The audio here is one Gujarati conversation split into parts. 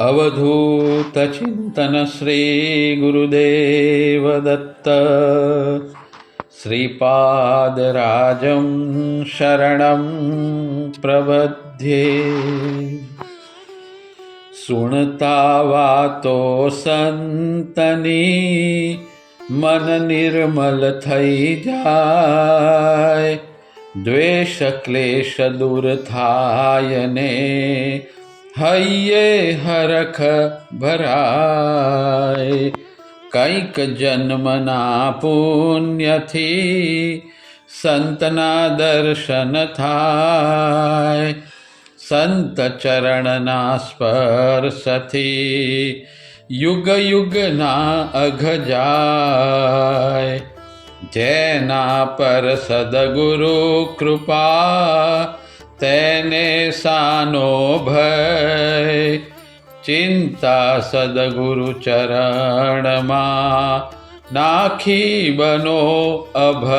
अवधूतचिन्तन श्रीगुरुदेवदत्त श्रीपादराजं शरणं प्रबध्ये સુણતા વાતો સંતની મન નિર્મલ થઈ જાય દ્વેષ ક્લેશ દૂર થાય ને હૈયે હરખ ભરાય. કંઈક જન્મના પુણ્યથી સંતના દર્શન થાય. સંત ચરણના સ્પર્શથી યુગ યુગના અઘ જાય. જેના પર સદગુરુ કૃપા તેને સાનો ભય. ચિંતા સદગુરુ ચરણમાં નાખી બનો અભય.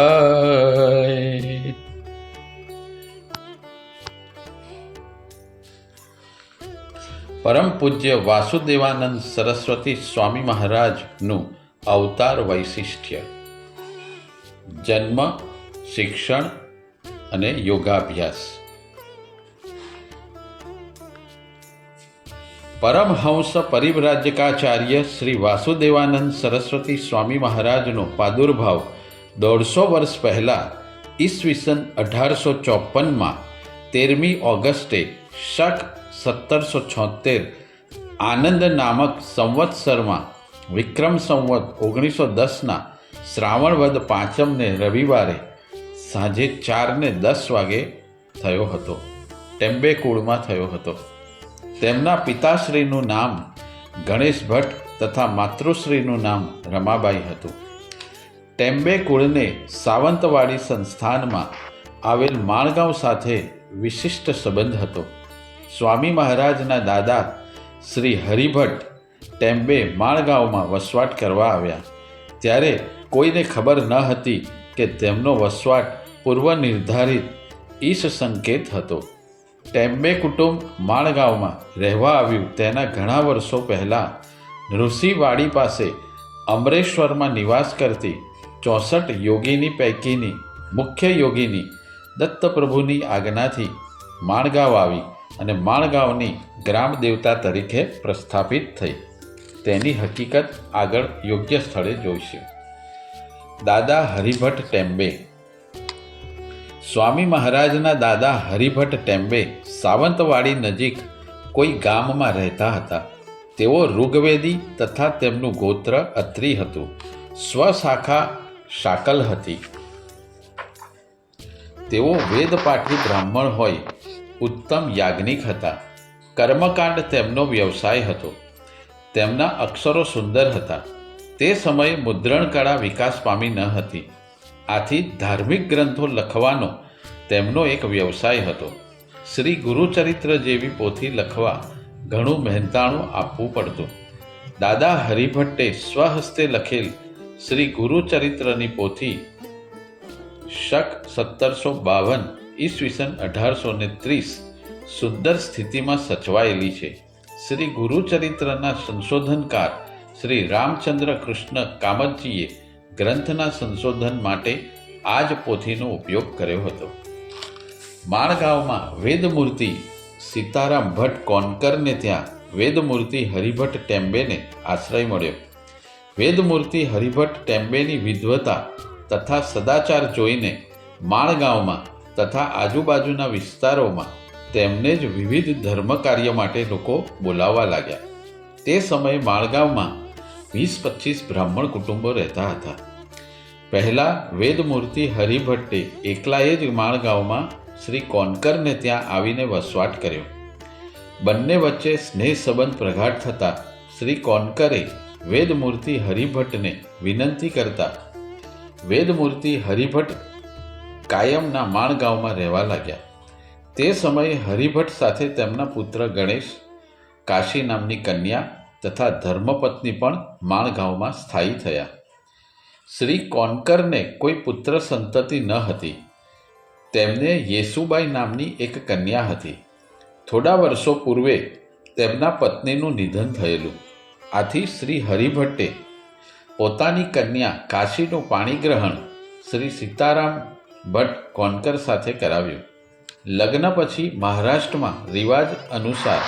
પરમ પૂજ્ય વાસુદેવાનંદ સરસ્વતી સ્વામી મહારાજનું અવતાર વૈશિષ્ટ્ય. જન્મ, શિક્ષણ અને યોગાભ્યાસ. પરમહંસ પરિવ્રાજકાચાર્ય શ્રી વાસુદેવાનંદ સરસ્વતી સ્વામી મહારાજનો પ્રાદુર્ભાવ દોઢસો વર્ષ પહેલાં ઈસવીસન અઢારસો ચોપનમાં તેરમી ઓગસ્ટે શક સત્તરસો છોતેર આનંદ નામક સંવત્સરમાં વિક્રમ સંવત ઓગણીસો દસના શ્રાવણવદ પાંચમને રવિવારે સાંજે ચારને દસ વાગે થયો હતો. ટેમ્બે કુળમાં થયો હતો. તેમના પિતાશ્રીનું નામ ગણેશ ભટ્ટ તથા માતૃશ્રીનું નામ રમાબાઈ હતું. ટેમ્બે કુળને સાવંતવાડી સંસ્થાનમાં આવેલ માણગાંવ સાથે વિશિષ્ટ સંબંધ હતો. સ્વામી મહારાજના દાદા શ્રી હરિભટ્ટ ટેમ્બે માણગાંવમાં વસવાટ કરવા આવ્યા. ત્યારે કોઈને ખબર ન હતી કે તેમનો વસવાટ પૂર્વ નિર્ધારિત ઈશ સંકેત હતો. ટેમ્બે કુટુંબ માણગાંવમાં રહેવા આવ્યું. તેના ઘણા વર્ષો પહેલાં ઋષિવાડી પાસે અમરેશ્વરમાં નિવાસ કરતી ચોસઠ યોગીની પૈકીની મુખ્ય યોગીની દત્તપ્રભુની આજ્ઞાથી માણગાંવ આવી અને માણગાંવની ગ્રામ દેવતા તરીકે પ્રસ્થાપિત થઈ. તેની હકીકત આગળ યોગ્ય સ્થળે જોઈશું. દાદા હરિભટ્ટ ટેમ્બે સ્વામી મહારાજના દાદા હરિભટ્ટ ટેમ્બે સાવંતવાડી નજીક કોઈ ગામમાં રહેતા હતા. તેઓ ઋગ્વેદી તથા તેમનું ગોત્ર અત્રી હતું. સ્વશાખા શાકલ હતી. તેઓ વેદપાઠી બ્રાહ્મણ હોય, ઉત્તમ યાજ્ઞિક હતા. કર્મકાંડ તેમનો વ્યવસાય હતો. તેમના અક્ષરો સુંદર હતા. તે સમયે મુદ્રણકળા વિકાસ પામી ન હતી. આથી ધાર્મિક ગ્રંથો લખવાનો તેમનો એક વ્યવસાય હતો. શ્રી ગુરુચરિત્ર જેવી પોથી લખવા ઘણું મહેનતાણું આપવું પડતું. દાદા હરિભટ્ટે સ્વહસ્તે લખેલ શ્રી ગુરુચરિત્રની પોથી શક સત્તરસો બાવન ઈસવીસન અઢારસો ને ત્રીસ સુંદર સ્થિતિમાં સચવાયેલી છે. શ્રી ગુરુચરિત્રના સંશોધનકાર શ્રી રામચંદ્ર કૃષ્ણ કામતજીએ ગ્રંથના સંશોધન માટે આ જ પોથીનો ઉપયોગ કર્યો હતો. માણગાંવમાં વેદમૂર્તિ સીતારામ ભટ્ટ કોનકરને ત્યાં વેદમૂર્તિ હરિભટ્ટ ટેમ્બેને આશ્રય મળ્યો. વેદમૂર્તિ હરિભટ્ટ ટેમ્બેની વિદ્વતા તથા સદાચાર જોઈને માળગાંવમાં તથા આજુબાજુના વિસ્તારોમાં તેમને જ વિવિધ ધર્મ કાર્ય માટે લોકો બોલાવવા લાગ્યા. તે સમયે માળગાંવમાં વીસ પચીસ બ્રાહ્મણ કુટુંબો રહેતા હતા. પહેલાં વેદમૂર્તિ હરિભટ્ટે એકલાએ જ માણગાંવમાં શ્રી કોનકરને ત્યાં આવીને વસવાટ કર્યો. બંને વચ્ચે સ્નેહ સંબંધ પ્રગાઢ થતાં શ્રી કોનકરે વેદમૂર્તિ હરિભટ્ટને વિનંતી કરતા વેદમૂર્તિ હરિભટ્ટ કાયમના માણગાંવમાં રહેવા લાગ્યા. તે સમયે હરિભટ્ટ સાથે તેમના પુત્ર ગણેશ, કાશી નામની કન્યા તથા ધર્મપત્ની પણ માણગાંવમાં સ્થાયી થયા. શ્રી કોનકરને કોઈ પુત્ર સંતતિ ન હતી. તેમને યેસુબાઈ નામની એક કન્યા હતી. થોડા વર્ષો પૂર્વે તેમના પત્નીનું નિધન થયેલું. આથી શ્રી હરિભટ્ટે પોતાની કન્યા કાશીનું પાણીગ્રહણ શ્રી સીતારામ ભટ્ટ કોનકર સાથે કરાવ્યું. લગ્ન પછી મહારાષ્ટ્રમાં રિવાજ અનુસાર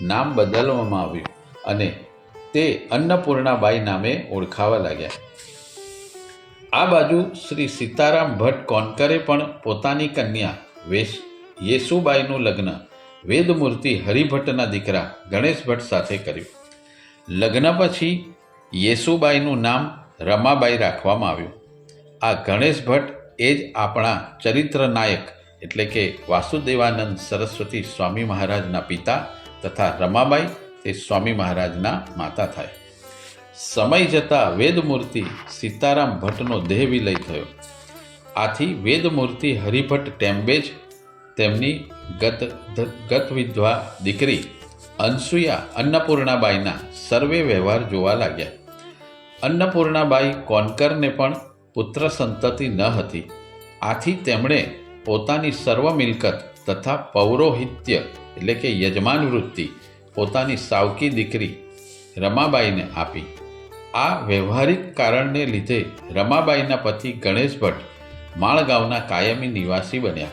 નામ બદલવામાં આવ્યું. અને તે અન્નપૂર્ણાબાઈ નામે ઓળખાવા લાગ્યા. આ બાજુ શ્રી સીતારામ ભટ્ટ કોનકરે પણ પોતાની કન્યા વેશ, યેસુબાઈનું લગ્ન વેદમૂર્તિ હરિભટ્ટના દીકરા ગણેશ ભટ્ટ સાથે કર્યું. લગ્ન પછી યેસુબાઈનું નામ રમાબાઈ રાખવામાં આવ્યું. આ ગણેશ ભટ્ટ એ જ આપણા ચરિત્ર નાયક એટલે કે વાસુદેવાનંદ સરસ્વતી સ્વામી મહારાજના પિતા તથા રમાબાઈ તે સ્વામી મહારાજના માતા થાય. સમય જતાં વેદમૂર્તિ સીતારામ ભટ્ટનો દેહ વિલય થયો. આથી વેદમૂર્તિ હરિભટ્ટ ટેમ્બેજ તેમની ગત ગત વિધવા દીકરી અનસુયા અન્નપૂર્ણાબાઈના સર્વે વ્યવહાર જોવા લાગ્યા. અન્નપૂર્ણાબાઈ કોનકરને પણ પુત્ર સંતતિ ન હતી. આથી તેમણે પોતાની સર્વ મિલકત તથા પૌરોહિત્ય એટલે કે યજમાન વૃત્તિ પોતાની સાવકી દીકરી રમાબાઈને આપી. આ વ્યવહારિક કારણને લીધે રમાબાઈના પતિ ગણેશ ભટ્ટ માળગાંવના કાયમી નિવાસી બન્યા.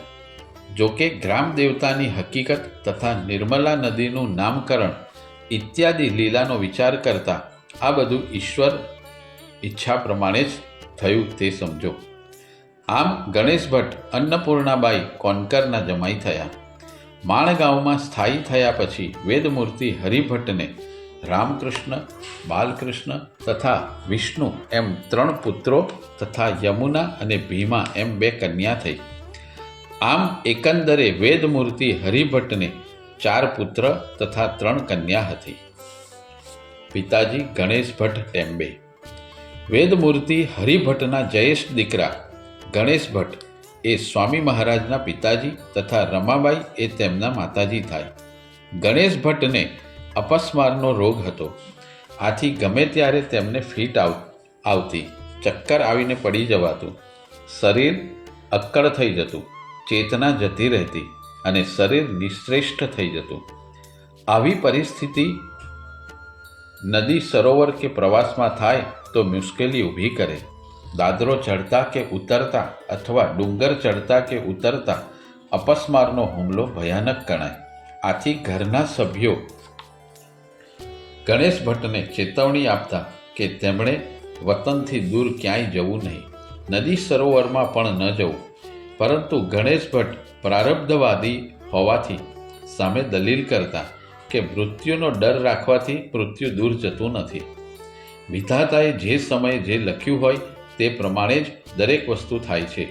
જોકે ગ્રામ દેવતાની હકીકત તથા નિર્મલા નદીનું નામકરણ ઇત્યાદિ લીલાનો વિચાર કરતા આ બધું ઈશ્વર ઈચ્છા પ્રમાણે જ થયું તે સમજો. આમ ગણેશ ભટ્ટ અન્નપૂર્ણાબાઈ કોનકરના જમાઈ થયા. માણગાંવમાં સ્થાયી થયા પછી વેદમૂર્તિ હરિભટ્ટને રામકૃષ્ણ, બાલકૃષ્ણ તથા વિષ્ણુ એમ ત્રણ પુત્રો તથા યમુના અને ભીમા એમ બે કન્યા થઈ. આમ એકંદરે વેદમૂર્તિ હરિભટ્ટને ચાર પુત્ર તથા ત્રણ કન્યા હતી. પિતાજી ગણેશ ભટ્ટ ટેમ્બે વેદમૂર્તિ હરિભટ્ટના જયેશ દીકરા ગણેશ ભટ્ટ એ સ્વામી મહારાજના પિતાજી તથા રમાબાઈ એ તેમના માતાજી થાય. ગણેશ ભટ્ટને અપસ્મારનો રોગ હતો. આથી ગમે ત્યારે તેમને ફીટ આવતી, ચક્કર આવીને પડી જવાતું. શરીર અક્કડ થઈ જતું, ચેતના જતી રહેતી અને શરીર નિશ્રેષ્ઠ થઈ જતું. આવી પરિસ્થિતિ નદી સરોવર કે પ્રવાસમાં થાય તો મુશ્કેલી ઊભી કરે. દાદરો ચડતા કે ઉતરતા અથવા ડુંગર ચડતા કે ઉતરતા અપસ્મારનો હુમલો ભયાનક ગણાય. આથી ઘરના સભ્યો ગણેશ ભટ્ટને ચેતવણી આપતા કે તેમણે વતનથી દૂર ક્યાંય જવું નહીં. નદી સરોવરમાં પણ ન જવું. પરંતુ ગણેશ ભટ્ટ પ્રારબ્ધવાદી હોવાથી સામે દલીલ કરતા કે મૃત્યુનો ડર રાખવાથી મૃત્યુ દૂર જતું નથી. વિધાતાએ જે સમયે જે લખ્યું હોય તે પ્રમાણે જ દરેક વસ્તુ થાય છે.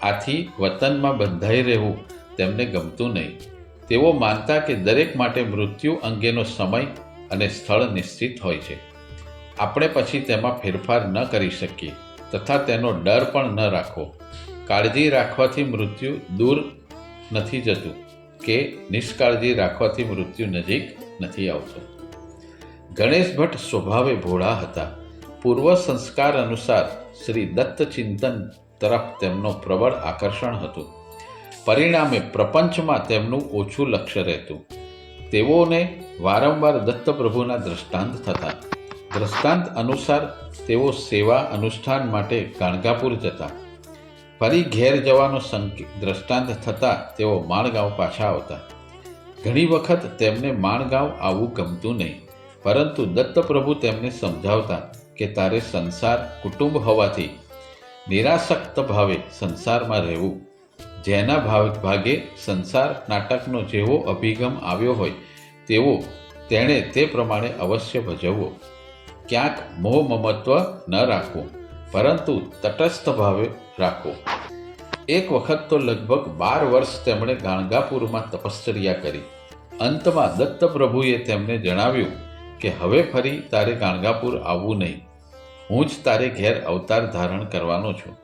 આથી વતનમાં બંધાઈ રહેવું તેમને ગમતું નહીં. તેઓ માનતા કે દરેક માટે મૃત્યુ અંગેનો સમય અને સ્થળ નિશ્ચિત હોય છે. આપણે પછી તેમાં ફેરફાર ન કરી શકીએ તથા તેનો ડર પણ ન રાખવો. કાળજી રાખવાથી મૃત્યુ દૂર નથી જતું કે નિષ્કાળજી રાખવાથી મૃત્યુ નજીક નથી આવતું. ગણેશ ભટ્ટ સ્વભાવે ભોળા હતા. પૂર્વ સંસ્કાર અનુસાર શ્રી દત્ત ચિંતન તરફ તેમનો પ્રબળ આકર્ષણ હતું. પરિણામે પ્રપંચમાં તેમનું ઓછું લક્ષ્ય રહેતું. તેઓને વારંવાર દત્તપ્રભુના દ્રષ્ટાંત થતા. દ્રષ્ટાંત અનુસાર તેઓ સેવા અનુષ્ઠાન માટે ગાણગાપુર જતા. ફરી ઘેર જવાનો સંકે દ્રષ્ટાંત થતાં તેઓ માણગાંવ પાછા આવતા. ઘણી વખત તેમને માણગાંવ આવવું ગમતું નહીં, પરંતુ દત્તપ્રભુ તેમને સમજાવતા કે તારે સંસાર કુટુંબ હોવાથી નિરાસક્ત ભાવે સંસારમાં રહેવું. જેના ભાવ ભાગે સંસાર નાટકનો જેવો અભિગમ આવ્યો હોય, તેવો તેણે તે પ્રમાણે અવશ્ય ભજવવો. ક્યાંક મોહ મમત્વ ન રાખવું, પરંતુ તટસ્થ ભાવે રાખવો. એક વખત તો લગભગ બાર વર્ષ તેમણે ગાણગાપુરમાં તપશ્ચર્યા કરી. અંતમાં દત્ત પ્રભુએ તેમને જણાવ્યું કે હવે ફરી તારે ગાણગાપુર આવવું નહીં. હું જ તારે ઘેર અવતાર ધારણ કરવાનો છું.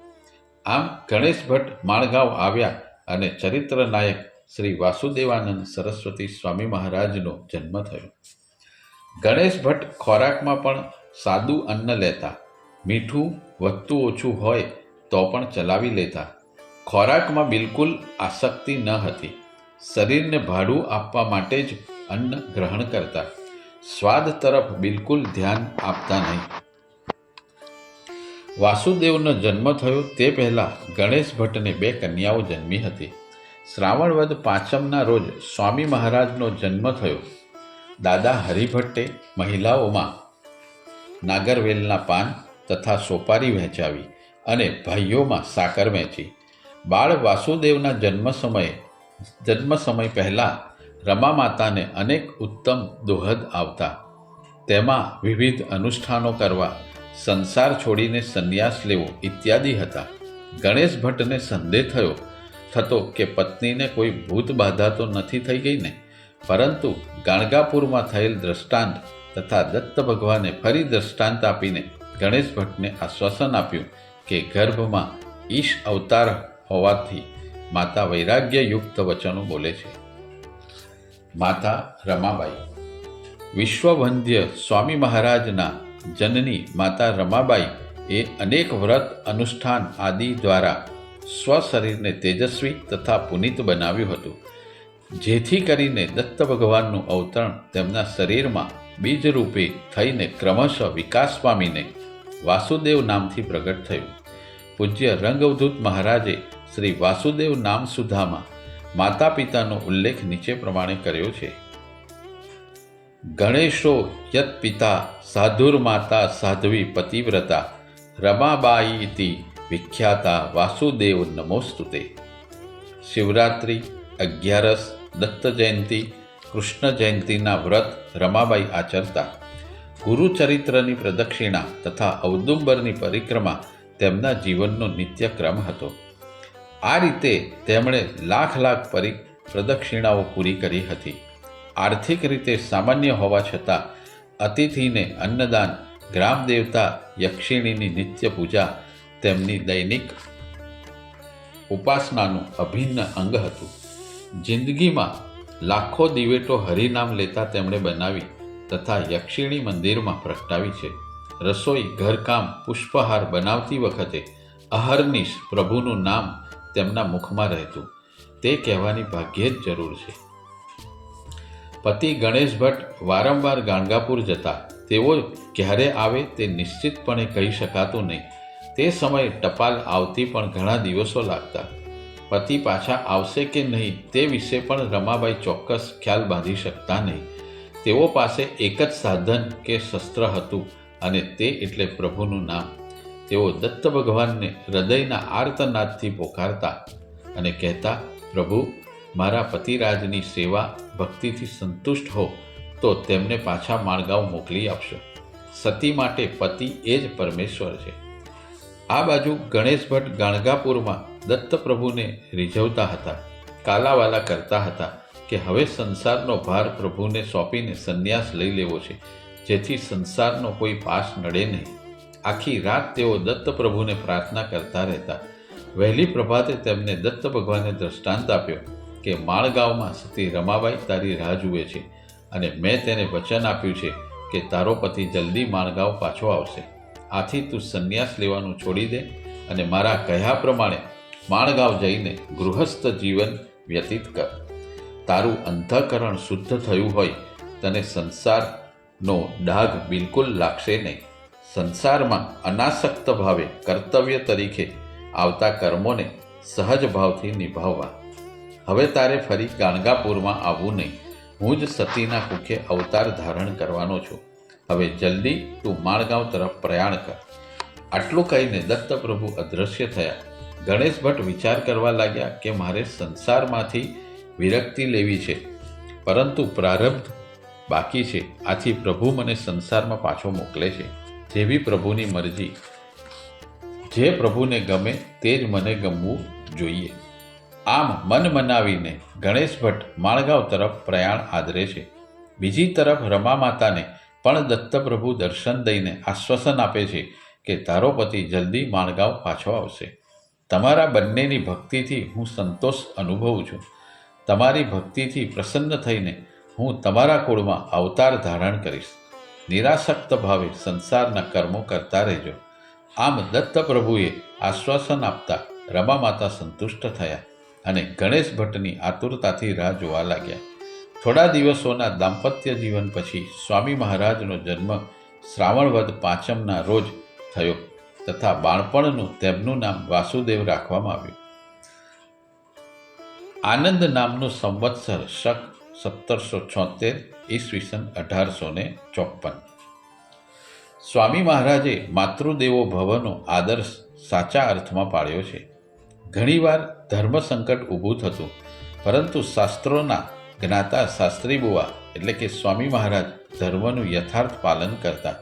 આમ ગણેશ ભટ્ટ માણગાંવ આવ્યા અને ચરિત્ર નાયક શ્રી વાસુદેવાનંદ સરસ્વતી સ્વામી મહારાજનો જન્મ થયો. ગણેશ ભટ્ટ ખોરાકમાં પણ સાદું અન્ન લેતા, મીઠું વધતું ઓછું હોય તો પણ ચલાવી લેતા. ખોરાકમાં બિલકુલ આસક્તિ ન હતી. શરીરને ભાડું આપવા માટે જ અન્ન ગ્રહણ કરતા. સ્વાદ તરફ બિલકુલ ધ્યાન આપતા નહીં. વાસુદેવનો જન્મ થયો તે પહેલાં ગણેશ ભટ્ટને બે કન્યાઓ જન્મી હતી. શ્રાવણ વદ પાંચમના રોજ સ્વામી મહારાજનો જન્મ થયો. દાદા હરિભટ્ટે મહિલાઓમાં નાગરવેલના પાન તથા સોપારી વહેંચાવી અને ભાઈઓમાં સાકર વહેંચી. બાળ વાસુદેવના જન્મ સમયે, જન્મ સમય પહેલાં રમા માતાને અનેક ઉત્તમ દોહદ આવતા. તેમાં વિવિધ અનુષ્ઠાનો કરવા સંસાર છોડીને સંન્યાસ લેવો ઇત્યાદિ હતા. ગણેશ ભટ્ટને સંદેહ થયો, થતો કે પત્નીને કોઈ ભૂત બાધા તો નથી થઈ ગઈ ને? પરંતુ ગાણગાપુરમાં થયેલ દ્રષ્ટાંત તથા દત્ત ભગવાને ફરી દ્રષ્ટાંત આપીને ગણેશ ભટ્ટને આશ્વાસન આપ્યું કે ગર્ભમાં ઈશ અવતાર હોવાથી માતા વૈરાગ્યયુક્ત વચનો બોલે છે. માતા રમાબાઈ. વિશ્વવંદ્ય સ્વામી મહારાજના જનની માતા રમાબાઈ એ અનેક વ્રત, અનુષ્ઠાન આદિ દ્વારા સ્વશરીરને તેજસ્વી તથા પુનિત બનાવ્યું હતું. જેથી કરીને દત્ત ભગવાનનું અવતરણ તેમના શરીરમાં બીજરૂપે થઈને ક્રમશઃ વિકાસ પામીને વાસુદેવ નામથી પ્રગટ થયું. પૂજ્ય રંગવધૂત મહારાજે શ્રી વાસુદેવ નામ સુધામાં માતા પિતાનો ઉલ્લેખ નીચે પ્રમાણે કર્યો છે. ગણેશો યત પિતા સાધુર્માતા સાધ્વી પતિવ્રતા. રમાબાઈ વિખ્યાતા વાસુદેવ નમોસ્તુતે. શિવરાત્રિ અગિયારસ દત્ત જયંતિ કૃષ્ણ જયંતિના વ્રત રમાબાઈ આચરતા. ગુરુચરિત્રની પ્રદક્ષિણા તથા ઔદુંબરની પરિક્રમા તેમના જીવનનો નિત્યક્રમ હતો. આ રીતે તેમણે લાખ લાખ પરિ, પ્રદક્ષિણાઓ પૂરી કરી હતી. આર્થિક રીતે સામાન્ય હોવા છતાં અતિથિને અન્નદાન, ગ્રામ દેવતા યક્ષિણીની નિત્ય પૂજા તેમની દૈનિક ઉપાસનાનું અભિન્ન અંગ હતું. જિંદગીમાં લાખો દિવેટો હરિનામ લેતા તેમણે બનાવી તથા યક્ષિણી મંદિરમાં પ્રગટાવી છે. રસોઈ, ઘરકામ, પુષ્પહાર બનાવતી વખતે અહર્નિશ પ્રભુનું નામ તેમના મુખમાં રહેતું. તે કહેવાની ભાગ્યે જ જરૂર છે. પતિ ગણેશ ભટ્ટ વારંવાર ગાણગાપુર જતા, તેઓ ક્યારે આવે તે નિશ્ચિતપણે કહી શકાતું નહીં. તે સમયે ટપાલ આવતી પણ ઘણા દિવસો લાગતા. પતિ પાછા આવશે કે નહીં તે વિશે પણ રમાબાઈ ચોક્કસ ખ્યાલ બાંધી શકતા નહીં. તેઓ પાસે એક જ સાધન કે શસ્ત્ર હતું અને તે એટલે પ્રભુનું નામ. તેઓ દત્ત ભગવાનને હૃદયના આર્તનાદથી પોકારતા અને કહેતા, પ્રભુ મારા પતિરાજની સેવા ભક્તિથી સંતુષ્ટ હો, તો તેમને પાછા માણગાંવ મોકલી આપશો. સતી માટે પતિ એ જ પરમેશ્વર છે. આ બાજુ ગણેશ ભટ્ટ ગાણગાપુરમાં દત્ત પ્રભુને રીઝવતા હતા, કાલાવાલા કરતા હતા કે હવે સંસારનો ભાર પ્રભુને સોંપીને સંન્યાસ લઈ લેવો છે, જેથી સંસારનો કોઈ પાસ નડે નહીં. આખી રાત તેઓ દત્ત પ્રભુને પ્રાર્થના કરતા રહેતા. વહેલી પ્રભાતે તેમને દત્ત ભગવાને દ્રષ્ટાંત આપ્યો. કે માળગાંવમાં સતી રમાબાઈ તારી રાહ જુએ છે અને મેં તેને વચન આપ્યું છે કે તારો પતિ જલ્દી માણગાંવ પાછો આવશે. આથી તું સંન્યાસ લેવાનું છોડી દે અને મારા કહ્યા પ્રમાણે માણગાંવ જઈને ગૃહસ્થ જીવન વ્યતીત કર. તારું અંતઃકરણ શુદ્ધ થયું હોય તને સંસારનો ડાઘ બિલકુલ લાગશે નહીં. સંસારમાં અનાસક્ત ભાવે કર્તવ્ય તરીકે આવતા કર્મોને સહજ ભાવથી નિભાવવા. હવે તારે ફરી ગાણગાપુરમાં આવવું નહીં. હું જ સતીના કુખે અવતાર ધારણ કરવાનો છું. હવે જલ્દી તું માણગાંવ તરફ પ્રયાણ કર. આટલું કહીને દત્ત પ્રભુ અદૃશ્ય થયા. ગણેશ ભટ્ટ વિચાર કરવા લાગ્યા કે મારે સંસારમાંથી વિરક્તિ લેવી છે. પરંતુ પ્રારબ્ધ બાકી છે. આથી પ્રભુ મને સંસારમાં પાછો મોકલે છે. જેવી પ્રભુની મરજી. જે પ્રભુને ગમે તે જ મને ગમવું જોઈએ. આમ મન મનાવીને ગણેશ ભટ્ટ માણગાંવ તરફ પ્રયાણ આદરે છે. બીજી તરફ રમા માતાને પણ દત્તપ્રભુ દર્શન દઈને આશ્વાસન આપે છે કે તારો પતિ જલ્દી માણગાંવ પાછો આવશે. તમારા બંનેની ભક્તિથી હું સંતોષ અનુભવું છું. તમારી ભક્તિથી પ્રસન્ન થઈને હું તમારા કુળમાં અવતાર ધારણ કરીશ. નિરાસક્ત ભાવે સંસારના કર્મો કરતા રહેજો. આમ દત્ત પ્રભુએ આશ્વાસન આપતા રમા માતા સંતુષ્ટ થયા. અને ગણેશ ભટ્ટની આતુરતાથી રાહ જોવા લાગ્યા. થોડા દિવસોના દાંપત્ય જીવન પછી સ્વામી મહારાજનો જન્મ શ્રાવણ વદ પાંચમના રોજ થયો તથા બાળપણનું તેમનું નામ વાસુદેવ રાખવામાં આવ્યું. આનંદ નામનું સંવત્સર શક સત્તરસો છોતેર ઈસવીસન અઢારસો ને ચોપન. સ્વામી મહારાજે માતૃદેવો ભવનો આદર્શ સાચા અર્થમાં પાળ્યો છે. ઘણીવાર ધર્મ સંકટ ઊભું થતું. પરંતુ શાસ્ત્રોના જ્ઞાતા શાસ્ત્રી બુવા એટલે કે સ્વામી મહારાજ ધર્મનું યથાર્થ પાલન કરતા.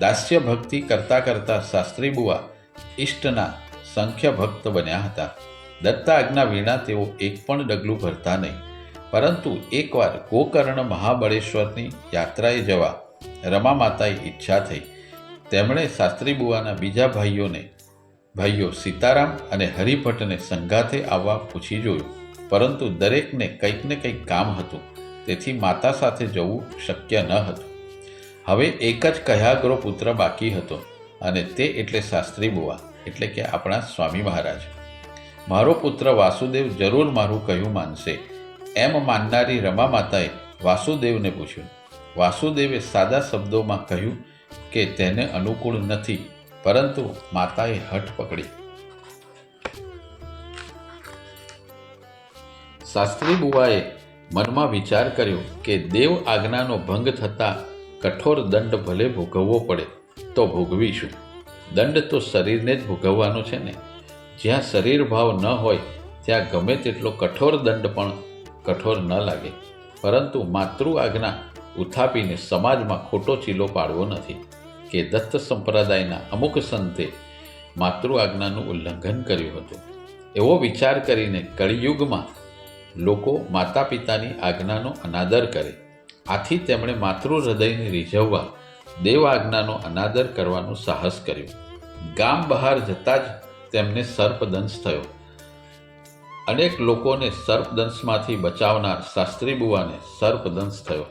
દાસ્ય ભક્તિ કરતા કરતા શાસ્ત્રી બુવા ઈષ્ટના સંખ્ય ભક્ત બન્યા હતા. દત્તા આજ્ઞા વિના તેઓ એક પણ ડગલું ભરતા નહીં. પરંતુ એકવાર ગોકર્ણ મહાબળેશ્વરની યાત્રાએ જવા રમા માતાએ ઈચ્છા થઈ. તેમણે શાસ્ત્રી બુવાના બીજા ભાઈઓને ભાઈઓ સીતારામ અને હરિભટ્ટને સંગાથે આવવા પૂછી જોયું. પરંતુ દરેકને કંઈક ને કંઈક કામ હતું. તેથી માતા સાથે જવું શક્ય ન હતું. હવે એક જ કહ્યાગ્રો પુત્ર બાકી હતો અને તે એટલે શાસ્ત્રી બુવા, એટલે કે આપણા સ્વામી મહારાજ. મારો પુત્ર વાસુદેવ જરૂર મારું કહ્યું માનશે. એમ માનનારી રમા માતાએ વાસુદેવને પૂછ્યું. વાસુદેવે સાદા શબ્દોમાં કહ્યું કે તેને અનુકૂળ નથી. પરંતુ માતાએ હઠ પકડી. શાસ્ત્રી બુવાએ મનમાં વિચાર કર્યો કે દેવ આજ્ઞાનો ભંગ થતાં કઠોર દંડ ભલે ભોગવવો પડે તો ભોગવીશું. દંડ તો શરીરને જ ભોગવવાનો છે ને. જ્યાં શરીર ભાવ ન હોય, ત્યાં ગમે તેટલો કઠોર દંડ પણ કઠોર ન લાગે. પરંતુ માતૃ આજ્ઞા ઉથાપીને સમાજમાં ખોટો ચીલો પાડવો નથી. કે દત્ત સંપ્રદાયના અમુક સંતે માતૃ આજ્ઞાનું ઉલ્લંઘન કર્યું હતું. એવો વિચાર કરીને કળિયુગમાં લોકો માતા પિતાની આજ્ઞાનો અનાદર કરે. આથી તેમણે માતૃ હૃદયને રીઝવવા દેવ આજ્ઞાનો અનાદર કરવાનું સાહસ કર્યું. ગામ બહાર જતાં જ તેમને સર્પદંશ થયો. અનેક લોકોને સર્પદંશમાંથી બચાવનાર શાસ્ત્રી બુવાને સર્પદંશ થયો.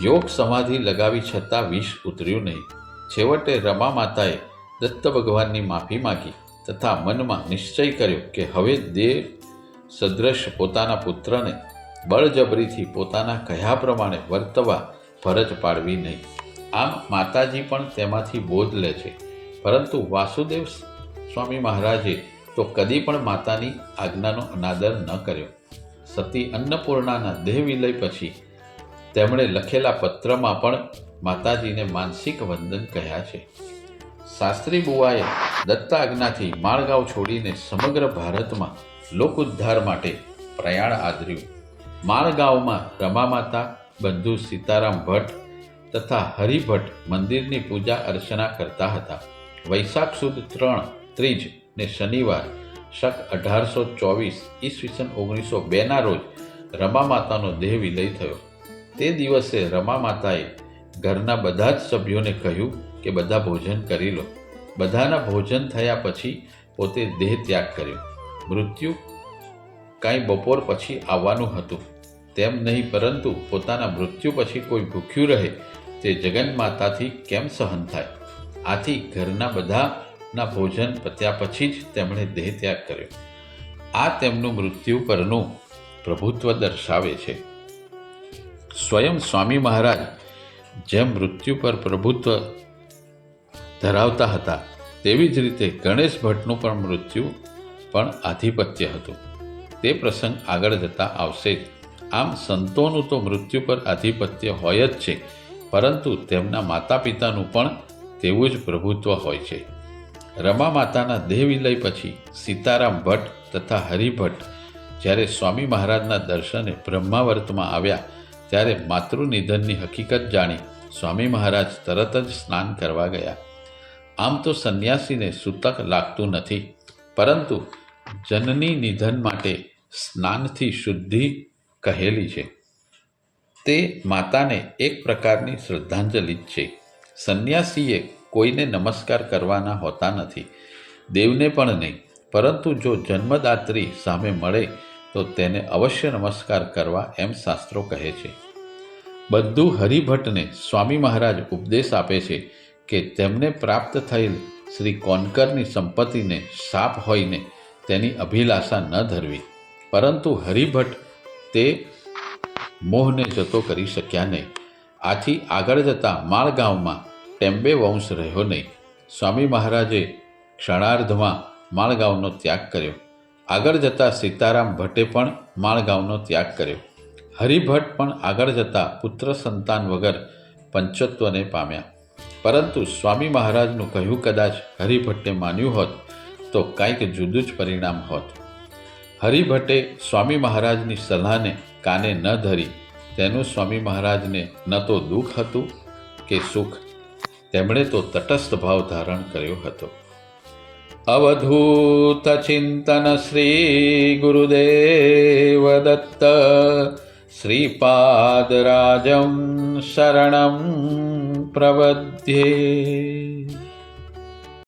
યોગ સમાધિ લગાવી છતાં વિષ ઉતર્યું નહીં. છેવટે રમા માતાએ દત્ત ભગવાનની માફી માગી તથા મનમાં નિશ્ચય કર્યો કે હવે દેવ સદ્રશ પોતાના પુત્રને બળજબરીથી પોતાના કહ્યા પ્રમાણે વર્તવા ફરજ પાડવી નહીં. આમ માતાજી પણ તેમાંથી બોધ લે છે. પરંતુ વાસુદેવ સ્વામી મહારાજે તો કદી પણ માતાની આજ્ઞાનો અનાદર ન કર્યો. સતી અન્નપૂર્ણાના દેહ વિલય પછી તેમણે લખેલા પત્રમાં પણ માતાજીને માનસિક વંદન કહ્યા છે. શાસ્ત્રી બુવાએ દત્તા આજ્ઞાથી માળગાંવ છોડીને સમગ્ર ભારતમાં લોક ઉદ્ધાર માટે પ્રયાણ આદર્યું. માળગાંવમાં રમા માતા બંધુ સીતારામ ભટ્ટ તથા હરિભટ્ટ મંદિરની પૂજા અર્ચના કરતા હતા. વૈશાખ સુદ ત્રણ ત્રીજ ને શનિવાર શક અઢારસો ચોવીસ ઈસવીસન ઓગણીસો બેના રોજ રમા માતાનો દેહ વિલય થયો. તે દિવસે રમા માતાએ ઘરના બધા જ સભ્યોને કહ્યું કે બધા ભોજન કરી લો. બધાના ભોજન થયા પછી પોતે દેહ ત્યાગ કર્યો. મૃત્યુ કાંઈ બપોર પછી આવવાનું હતું. તેમ નહીં, પરંતુ પોતાના મૃત્યુ પછી કોઈ ભૂખ્યું રહે તે જગન માતાથી કેમ સહન થાય? આથી ઘરના બધાના ભોજન પત્યા પછી જ તેમણે દેહ ત્યાગ કર્યો. આ તેમનું મૃત્યુ પરનું પ્રભુત્વ દર્શાવે છે. સ્વયં સ્વામી મહારાજ જેમ મૃત્યુ પર પ્રભુત્વ ધરાવતા હતા, તેવી જ રીતે ગણેશ ભટ્ટનું પણ મૃત્યુ પણ આધિપત્ય હતું. તે પ્રસંગ આગળ જતા આવશે જ. આમ સંતોનું તો મૃત્યુ પર આધિપત્ય હોય જ છે, પરંતુ તેમના માતા પિતાનું પણ તેવું જ પ્રભુત્વ હોય છે. રમા માતાના દેહ વિલય પછી સીતારામ ભટ્ટ તથા હરિભટ્ટ જ્યારે સ્વામી મહારાજના દર્શને બ્રહ્માવર્તમાં આવ્યા ત્યારે માતૃ નિધનની હકીકત જાણી સ્વામી મહારાજ તરત જ સ્નાન કરવા ગયા. આમ તો સંન્યાસીને સૂતક લાગતું નથી, પરંતુ જનની નિધન માટે સ્નાનથી શુદ્ધિ કહેલી છે. તે માતાને એક પ્રકારની શ્રદ્ધાંજલિ જ છે. સંન્યાસીએ કોઈને નમસ્કાર કરવાના હોતા નથી, દેવને પણ નહીં, પરંતુ જો જન્મદાત્રી સામે મળે તો તેને અવશ્ય નમસ્કાર કરવા એમ શાસ્ત્રો કહે છે. બધું હરિભટ્ટને સ્વામી મહારાજ ઉપદેશ આપે છે કે તેમને પ્રાપ્ત થયેલ શ્રી કોનકરની સંપત્તિને શાપ હોઈને તેની અભિલાષા ન ધરવી. પરંતુ હરિભટ્ટ તે મોહને જતો કરી શક્યા નહીં. આથી આગળ જતા માળગાંવમાં ટેમ્બે વંશ રહ્યો નહીં. સ્વામી મહારાજે ક્ષણાર્ધમાં માળગાંવનો ત્યાગ કર્યો. આગળ જતા સીતારામ ભટ્ટે પણ માળગાંવનો ત્યાગ કર્યો. હરિભટ્ટ પણ આગળ જતા પુત્ર સંતાન વગર પંચત્વને પામ્યા. પરંતુ સ્વામી મહારાજનું કહ્યું કદાચ હરિભટ્ટે માન્યું હોત, તો કાંઈક જુદું જ પરિણામ હોત. હરિભટ્ટે સ્વામી મહારાજની સલાહને કાને ન ધરી, તેનું સ્વામી મહારાજને ન તો દુઃખ હતું કે સુખ. તેમણે તો તટસ્થ ભાવ ધારણ કર્યો હતો. ગુરુદેવ દત્ત શ્રીપાદરાજમ શરણમ પ્રવદ્યે